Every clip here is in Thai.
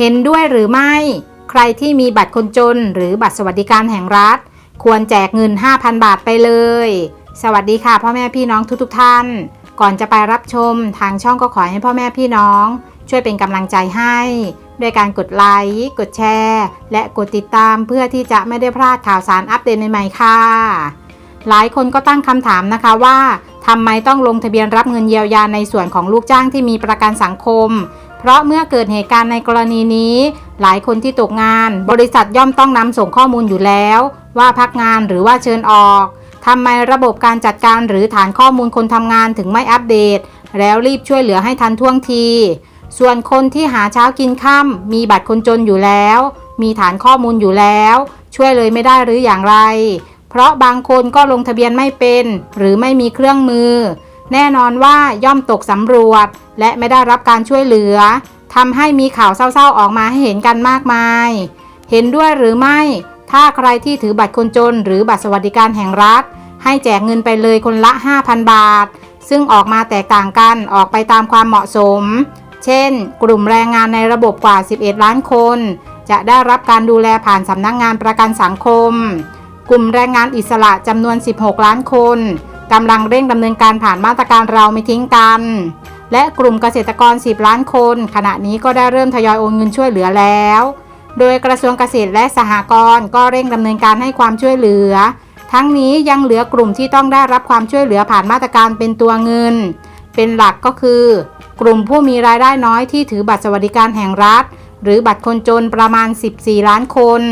เห็นด้วยหรือไม่ ใครที่มีบัตรคนจน หรือบัตรสวัสดิการแห่งรัฐ ควรแจกเงิน 5,000 บาทไปเลย สวัสดีค่ะ พ่อแม่พี่น้องทุกๆทท่าน ก่อนจะไปรับชม ทางช่องก็ขอให้พ่อแม่พี่น้อง ช่วยเป็นกำลังใจให้ด้วยการกดไลค์กดแชร์ และกดติดตามเพื่อที่จะไม่ได้พลาดข่าวสารอัปเดตใหม่ๆค่ะ หลายคนก็ตั้งคำถามนะคะว่าทำไมต้องลงทะเบียนรับเงินเยียวยาในส่วนของลูกจ้างที่มีประกันสังคม เพราะเมื่อเกิดเหตุการณ์ในกรณีนี้ หลายคนที่ตกงาน บริษัทย่อมต้องนำส่งข้อมูลอยู่แล้ว ว่าพักงานหรือว่าเชิญออกทำไมระบบการจัดการหรือฐานข้อมูลคนทำงานถึงไม่อัปเดต แล้วรีบช่วยเหลือให้ทันท่วงที ส่วนคนที่หาเช้ากินค่ำมีบัตรคนจนอยู่แล้ว มีฐานข้อมูลอยู่แล้ว ช่วยเลยไม่ได้หรืออย่างไร เพราะบางคนก็ลงทะเบียนไม่เป็น หรือไม่มีเครื่องมือ แน่นอนว่าย่อมตกสำรวจ และไม่ได้รับการช่วยเหลือทำให้มีข่าวเศร้าๆออกมาให้เห็นกันมากมาย เห็นด้วยหรือไม่ ถ้าใครที่ถือบัตรคนจน หรือบัตรสวัสดิการแห่งรัฐ ให้แจกเงินไปเลยคนละ 5,000 บาท ซึ่งออกมาแตกต่างกันออกไปตามความเหมาะสม เช่น กลุ่มแรงงานในระบบกว่า 11 ล้านคน จะได้รับการดูแลผ่านสำนักงงานประกันสังคม กลุ่มแรงงานอิสระจำนวน 16 ล้านคน กำลังเร่งดำเนินการผ่านมาตรการเราไม่ทิ้งกัน และกลุ่มเกษตรกร 10 ล้านคน ขณะนี้ก็ได้เริ่มทยอยโอนเงินช่วยเหลือแล้ว โดยกระทรวงเกษตรและสหกรณ์ก็เร่งดำเนินการให้ความช่วยเหลือ ทั้งนี้ยังเหลือกลุ่มที่ต้องได้รับความช่วยเหลือผ่านมาตรการเป็นตัวเงิน เป็นหลักก็คือ กลุ่มผู้มีรายได้น้อยที่ถือบัตรสวัสดิการแห่งรัฐ หรือบัตรคนจนประมาณ 14 ล้านคน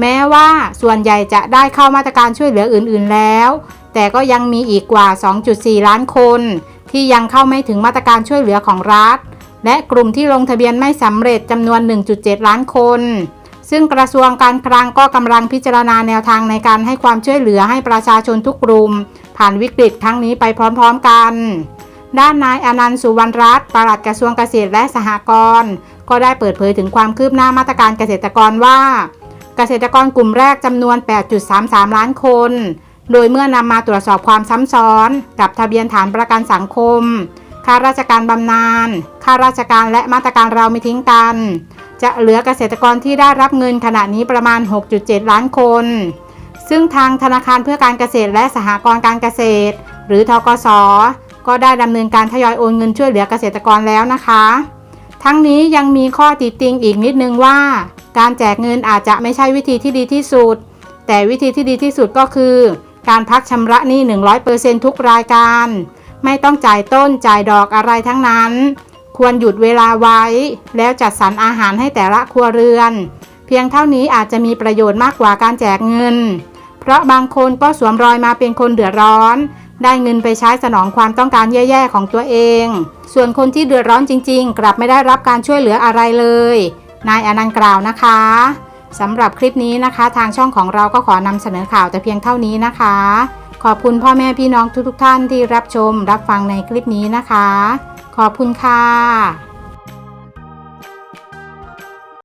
แม้ว่าส่วนใหญ่จะได้เข้ามาตรการช่วยเหลืออื่นๆแล้ว แต่ก็ยังมีอีกกว่า 2.4 ล้านคน ที่ยังเข้าไม่ถึงมาตรการช่วยเหลือของรัฐ และกลุ่มที่ลงทะเบียนไม่สำเร็จจำนวน 1.7 ล้านคน ซึ่งกระทรวงการคลังก็กำลังพิจารณาแนวทางในการให้ความช่วยเหลือให้ประชาชนทุกกลุ่ม ผ่านวิกฤตครั้งนี้ไปพร้อมๆกันด้านนายอนันต์สุวรรณรัตน์ปลัดกระทรวงเกษตรและสหกรณ์ก็ได้เปิดเผยถึงความคืบหน้ามาตรการเกษตรกรว่า เกษตรกรกลุ่มแรกจำนวน 8.33 ล้านคน โดยเมื่อนำมาตรวจสอบความซ้ำซ้อน กับทะเบียนฐานประกันสังคมค่าราชการบำนาญค่าราชการและมาตรการเราไม่ทิ้งกัน จะเหลือเกษตรกรที่ได้รับเงินขณะนี้ประมาณ 6.7 ล้านคน ซึ่งทางธนาคารเพื่อการเกษตรและสหกรณ์การเกษตร หรือทกส ก็ได้ดำเนินการทยอยโอนเงินช่วยเหลือเกษตรกรแล้วนะคะ ทั้งนี้ยังมีข้อติดติงอีกนิดนึงว่า การแจกเงินอาจจะไม่ใช่วิธีที่ดีที่สุด แต่วิธีที่ดีที่สุดก็คือ การพักชำระหนี้ 100%ทุกรายการ ไม่ต้องจ่ายต้นจ่ายดอกอะไรทั้งนั้น ควรหยุดเวลาไว้ แล้วจัดสรรอาหารให้แต่ละครัวเรือน เพียงเท่านี้อาจจะมีประโยชน์มากกว่าการแจกเงิน เพราะบางคนก็สวมรอยมาเป็นคนเดือดร้อน ได้เงินไปใช้สนองความต้องการแย่ๆของตัวเอง ส่วนคนที่เดือดร้อนจริง ๆ กลับไม่ได้รับการช่วยเหลืออะไรเลย นายอนันต์กล่าวนะคะสำหรับคลิปนี้นะคะ ทางช่องของเราก็ขอนำเสนอข่าวแต่เพียงเท่านี้นะคะ ขอบคุณพ่อแม่พี่น้องทุกๆท่านที่รับชมรับฟังในคลิปนี้นะคะ ขอบคุณค่ะ